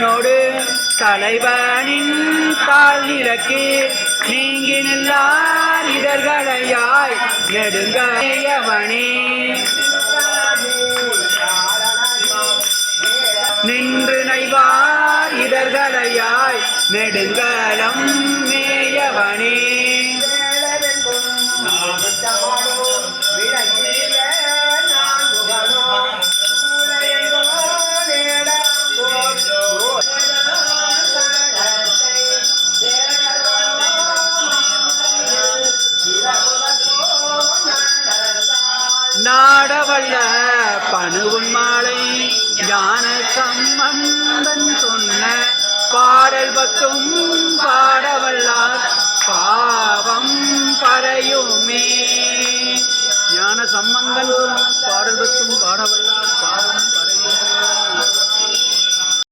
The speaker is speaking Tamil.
தலைவனோடு தலைவனின் தாழ் நிலக்கு நீங்கி நில்லார் இதழ்களையாய் நெடுங்கவனே நின்று நைவார் இதழ்களையாய் நெடுங்கலம் நாடவல்ல பணுவுன் மாலை ஞான சம்பந்தன் சொன்ன பாடல் பத்தும் பாடவல்லார் பாவம் பறையுமே. ஞான சம்பந்தன் பாடல் பத்தும் பாடவல்லார்